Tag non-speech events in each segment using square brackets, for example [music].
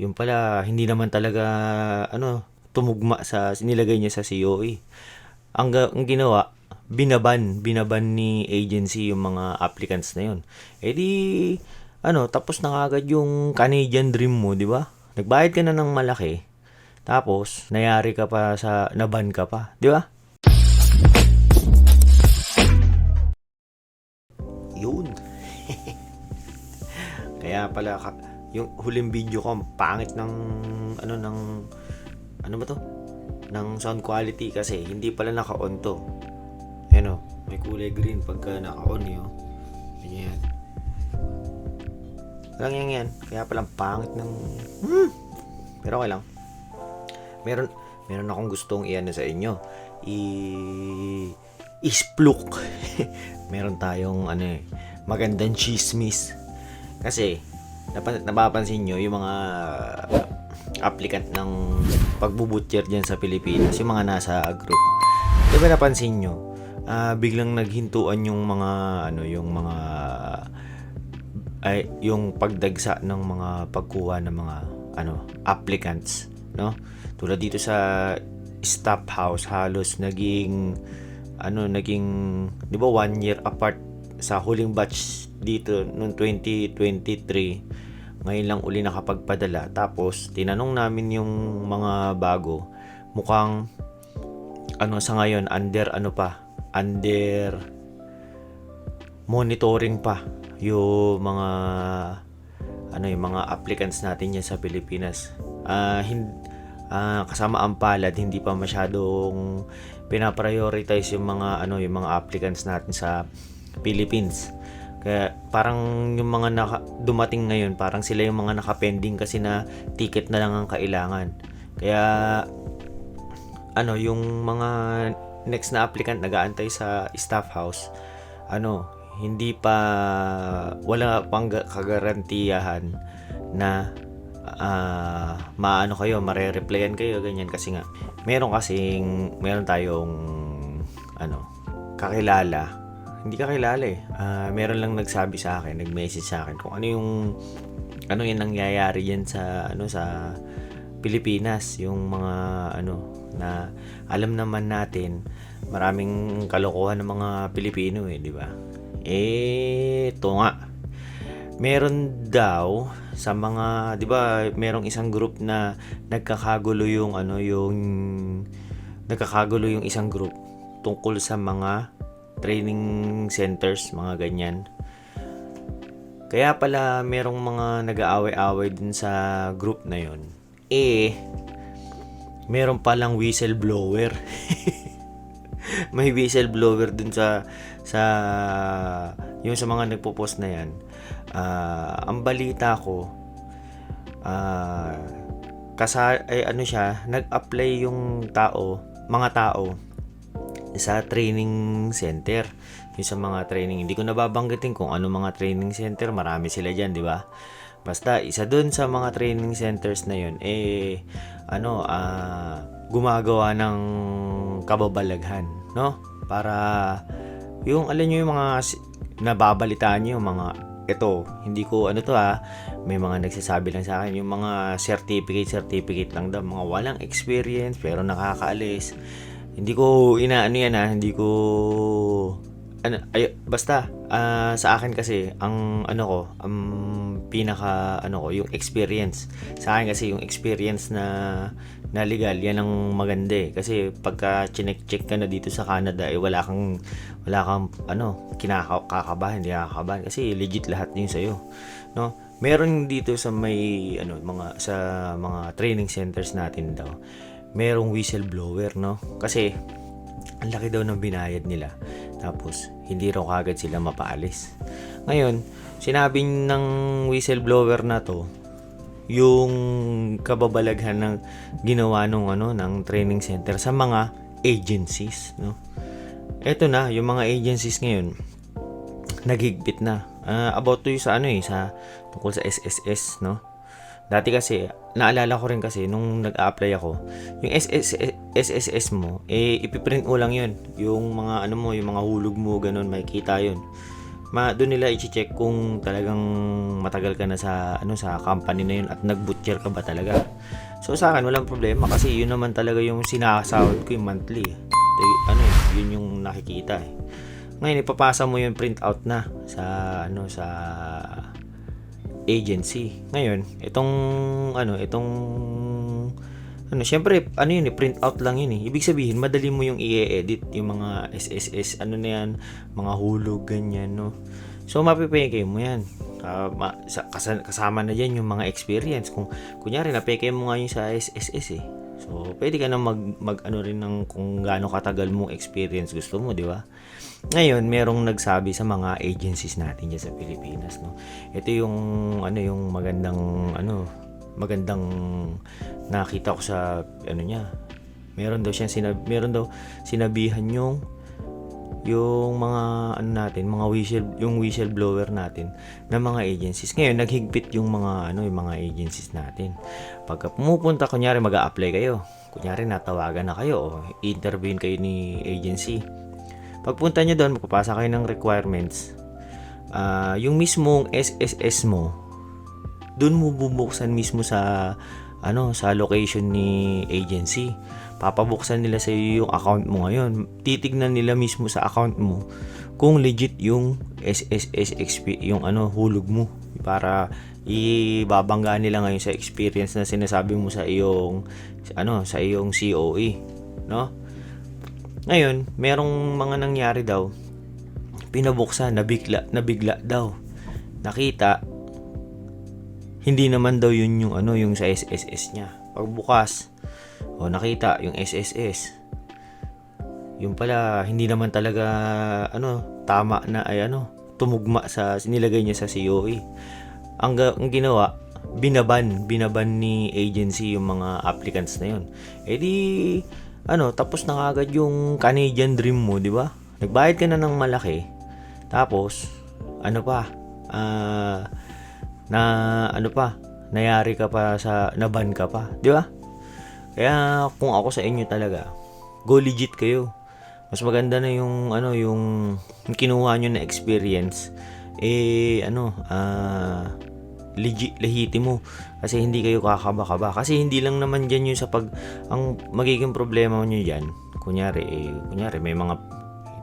yung pala hindi naman talaga ano tumugma sa nilagay niya sa COE. Ang, ang ginawa, binaban, binaban ni agency yung mga applicants na yun. Eh di, ano, tapos na agad yung Canadian dream mo, di ba? Nagbayad ka na ng malaki, tapos nayari ka pa sa, naban ka pa, di ba? Yun. [laughs] Kaya pala ka- yung huling video ko ang pangit ng ano ng ano ba to? ng sound quality kasi hindi pala naka-on to. Ayan o, may kulay green pagka naka-on yun. Ganyan. Lang yan yan. Kaya palang pangit ng... Hmm. Pero okay lang. Meron, meron akong gustong iano sa inyo. I... Ispluk. [laughs] meron tayong ano eh, magandang chismis. Kasi, napa- napapansin nyo yung mga applicant ng pagbubutcher dyan sa Pilipinas, yung mga nasa group. Di ba napansin nyo, ah, biglang naghintuan yung mga, ano, yung mga, ay, yung pagdagsa ng mga pagkuha ng mga, ano, applicants, no? Tulad dito sa staff house, halos naging, ano, naging, di ba, one year apart sa huling batch dito noong 2023 ngayon lang uli nakapagpadala. Tapos, tinanong namin yung mga bago. Mukhang, ano sa ngayon, under ano pa, under monitoring pa yung mga ano yung mga applicants natin yan sa Pilipinas. Ah, hin- ah, kasama ang palad, hindi pa masyadong pinaprioritize yung mga ano yung mga applicants natin sa Philippines. Kaya parang yung mga naka, dumating ngayon, parang sila yung mga nakapending kasi na ticket na lang ang kailangan. Kaya ano, yung mga next na applicant nag-aantay sa staff house, ano, hindi pa wala pang ga- kagarantiyahan na ah maano kayo, mare-replyan kayo ganyan kasi nga meron kasing meron tayong ano, kakilala hindi ka kilala eh. Ah, meron lang nagsabi sa akin, nag-message sa akin kung ano yung ano yung nangyayari diyan sa ano sa Pilipinas, yung mga ano na alam naman natin maraming kalokohan ng mga Pilipino eh, di ba? Eh, ito nga. Meron daw sa mga, di ba, merong isang group na nagkakagulo yung ano, yung nagkakagulo yung isang group tungkol sa mga training centers, mga ganyan. Kaya pala merong mga nag-aaway-away dun sa group na yon. Eh, meron palang whistleblower. [laughs] May whistleblower dun sa sa yung sa mga nagpo-post na yan. Ah, ang balita ko ah kasa ay ano siya, nag-apply yung tao, mga tao sa training center. Yung sa mga training, hindi ko nababanggitin kung ano mga training center, marami sila diyan, di ba? Basta isa doon sa mga training centers na yun, eh ano, ah gumagawa ng kababalaghan, no? Para yung alam niyo yung mga nababalitaan niyo yung mga ito, hindi ko ano to ha, may mga nagsasabi lang sa akin yung mga certificate certificate lang daw, mga walang experience pero nakakaalis. Hindi ko inaano yan ha, hindi ko ano, ay, basta ah, sa akin kasi ang ano ko, ang pinaka ano ko, yung experience. Sa akin kasi yung experience na na legal, yan ang maganda eh. Kasi pagka chinek-check ka na dito sa Canada, eh wala kang wala kang ano, kinakakabahan, hindi kakabahan kasi legit lahat yun sa'yo. No? Meron dito sa may ano mga sa mga training centers natin daw. Merong whistleblower, no? Kasi ang laki daw ng binayad nila. Tapos, hindi raw kagad sila mapaalis. Ngayon, sinabi ng whistleblower na to, yung kababalaghan ng ginawa nung ano ng training center sa mga agencies, no. Ito na, yung mga agencies ngayon naghigpit na. Ah, about to yung sa ano eh, sa tungkol sa SSS, no. Dati kasi, naalala ko rin kasi nung nag-apply ako, yung SSS, SSS mo, eh ipiprint mo lang yun. Yung mga ano mo, yung mga hulog mo, ganun, makikita yun. ma doon nila i-check kung talagang matagal ka na sa ano sa company na yun at nag-butcher ka ba talaga. So sa akin walang problema kasi yun naman talaga yung sinasahod ko yung monthly. Ito y- ano, eh, yun yung nakikita eh. Ngayon ipapasa mo yung printout na sa ano sa agency. Ngayon, itong ano, itong ano, syempre, ano yun, eh, print out lang yun eh. Ibig sabihin, madali mo yung i-edit, yung mga SSS, ano na yan, mga hulog, ganyan, no. So, mapipeke mo yan. Ah, ma- sa- kasa- kasama na dyan yung mga experience. Kung, kunyari, napeke mo nga yung sa SSS eh. So, pwede ka na mag, mag ano rin ng kung gaano katagal mong experience gusto mo, di ba? Ngayon, merong nagsabi sa mga agencies natin dyan sa Pilipinas, no. Ito yung ano yung magandang ano magandang nakita ko sa ano niya. Meron daw siyang sinab meron daw sinabihan yung yung mga ano natin, mga whistle yung whistleblower natin na mga agencies. Ngayon naghigpit yung mga ano yung mga agencies natin. Pagka pumupunta kunyari mag-a-apply kayo, kunyari natawagan na kayo o kayo ni agency. Pagpunta nyo doon, magpapasa kayo ng requirements. Ah, yung mismong SSS mo, doon mo bubuksan mismo sa ano sa location ni agency. Papabuksan nila sa iyo yung account mo ngayon. Titignan nila mismo sa account mo kung legit yung SSS XP yung ano hulog mo para ibabangga nila ngayon sa experience na sinasabi mo sa iyong ano sa iyong COE, no? Ngayon, merong mga nangyari daw pinabuksan, nabigla, nabigla daw. Nakita, hindi naman daw yun yung ano yung sa SSS niya. Pagbukas, o nakita yung SSS. Yung pala hindi naman talaga ano tama na ay ano tumugma sa nilagay niya sa COE. Ang, ang ginawa, binaban, binaban ni agency yung mga applicants na yun. Eh di ano, tapos na kagad yung Canadian dream mo, di ba? Nagbayad ka na ng malaki. Tapos ano pa? Ah na ano pa, nayari ka pa sa naban ka pa, di ba? Kaya kung ako sa inyo talaga, go legit kayo. Mas maganda na yung ano yung, kinuha nyo na experience. Eh ano ah legit lehitimo kasi hindi kayo kakaba-kaba. Kasi hindi lang naman diyan yung sa pag ang magiging problema niyo diyan kunyari eh kunyari may mga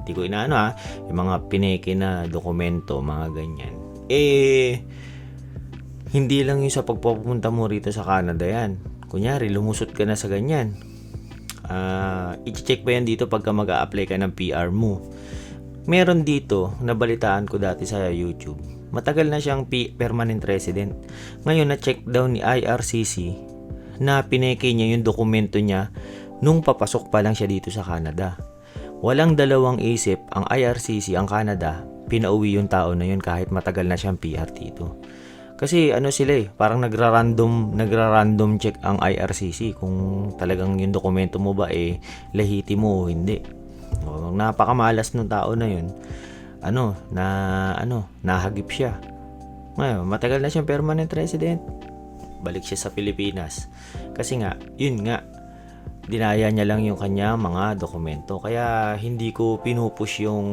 hindi ko inaano ha yung mga pineke na dokumento mga ganyan. Eh hindi lang yung sa pagpapunta mo rito sa Canada yan. Kunyari, lumusot ka na sa ganyan. Ah, i-check pa yan dito pagka mag apply ka ng PR mo. Meron dito, nabalitaan ko dati sa YouTube. Matagal na siyang P- permanent resident. Ngayon, na-check daw ni IRCC na pineke niya yung dokumento niya nung papasok pa lang siya dito sa Canada. Walang dalawang isip ang IRCC, ang Canada, pinauwi yung tao na yun kahit matagal na siyang PR dito. Kasi ano sila eh, parang nagra-random, nagra-random check ang IRCC kung talagang yung dokumento mo ba eh lehitimo o hindi. O, napakamalas ng tao na yun. Ano, na ano, nahagip siya. Ngayon, matagal na siyang permanent resident. Balik siya sa Pilipinas. Kasi nga, yun nga, dinaya niya lang yung kanya mga dokumento. Kaya hindi ko pinupush yung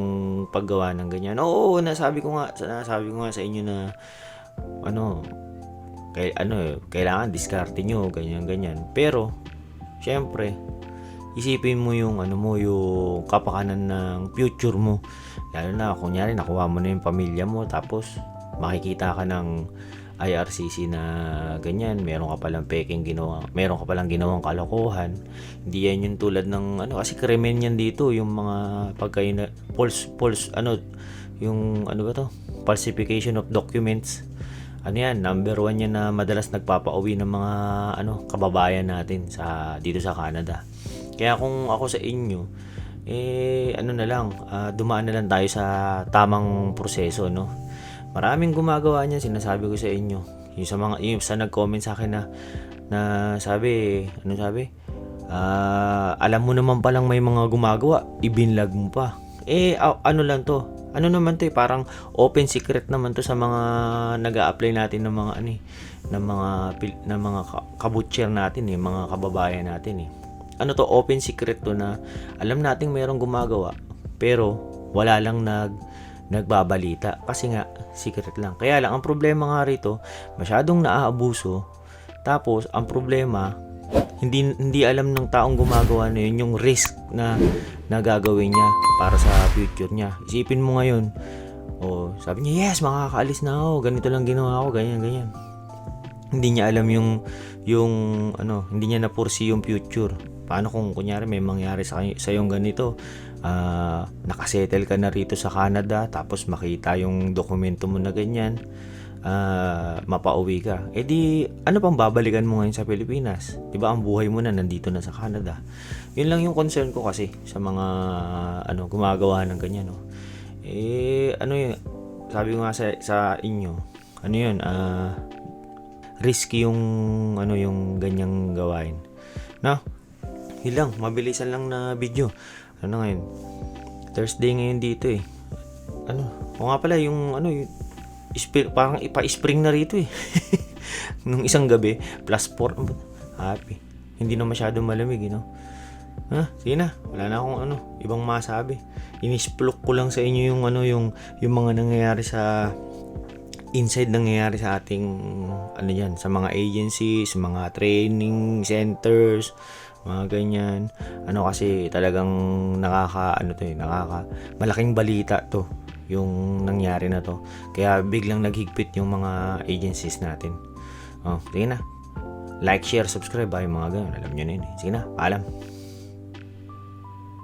paggawa ng ganyan. Oo, nasabi ko nga, nasabi ko nga sa inyo na ano, kay ano eh, kailangan diskarte nyo, ganyan ganyan. Pero syempre, isipin mo yung ano mo, yung kapakanan ng future mo. Lalo na kunyari nakuha mo na yung pamilya mo tapos makikita ka ng IRCC na ganyan, meron ka palang peking ginawa, meron ka palang ginawang kalokohan. Hindi yan yung tulad ng ano kasi krimen yan dito, yung mga pagka yun na- false false ano yung ano ba to? Falsification of documents. Ano yan, number one yan na madalas nagpapauwi ng mga ano kababayan natin sa dito sa Canada. Kaya kung ako sa inyo, eh ano na lang, ah, dumaan na lang tayo sa tamang proseso, no? Maraming gumagawa niyan, sinasabi ko sa inyo. Yung sa mga yung sa nag-comment sa akin na na sabi, ano sabi? Ah, alam mo naman palang may mga gumagawa, ibinlag mo pa. Eh ano lang to? Ano naman to eh, parang open secret naman to sa mga nag apply natin ng mga ano eh, ng mga ng mga ka- kabutcher natin eh, mga kababayan natin eh. Ano to, open secret to na alam nating mayroong gumagawa, pero wala lang nag nagbabalita kasi nga secret lang. Kaya lang ang problema nga rito, masyadong naaabuso. Tapos ang problema, hindi hindi alam ng taong gumagawa na yun yung risk na nagagawin niya para sa future niya. Isipin mo ngayon, oh, sabi niya, yes, makakaalis na ako, ganito lang ginawa ko, ganyan, ganyan. Hindi niya alam yung, yung, ano, hindi niya na-foresee yung future. Paano kung kunyari may mangyari sa, sa yung ganito, ah, nakasettle ka na rito sa Canada, tapos makita yung dokumento mo na ganyan, ah, mapauwi ka. Eh di, ano pang babalikan mo ngayon sa Pilipinas? ba ang buhay mo na nandito na sa Canada. Yun lang yung concern ko kasi sa mga ano gumagawa ng ganyan, no. Eh ano yun, sabi ko nga sa, sa inyo, ano yun, ah risky yung ano yung ganyang gawain. No? Yun lang, mabilisan lang na video. Ano ngayon? Thursday ngayon dito eh. Ano? O nga pala yung ano yung parang ipa-spring na rito eh. [laughs] Nung isang gabi, plus 4. Happy. Hindi na masyado malamig, you know? Ha? Sige na. Wala na akong ano, ibang masabi. Inisplok ko lang sa inyo yung ano, yung, yung mga nangyayari sa inside nangyayari sa ating ano yan, sa mga agencies, mga training centers, mga ganyan. Ano kasi talagang nakaka ano to eh, nakaka malaking balita to yung nangyari na to. Kaya biglang naghigpit yung mga agencies natin. Oh, sige na. Like, share, subscribe ay mga ganun. Alam nyo na yun. eh. Sige na, paalam.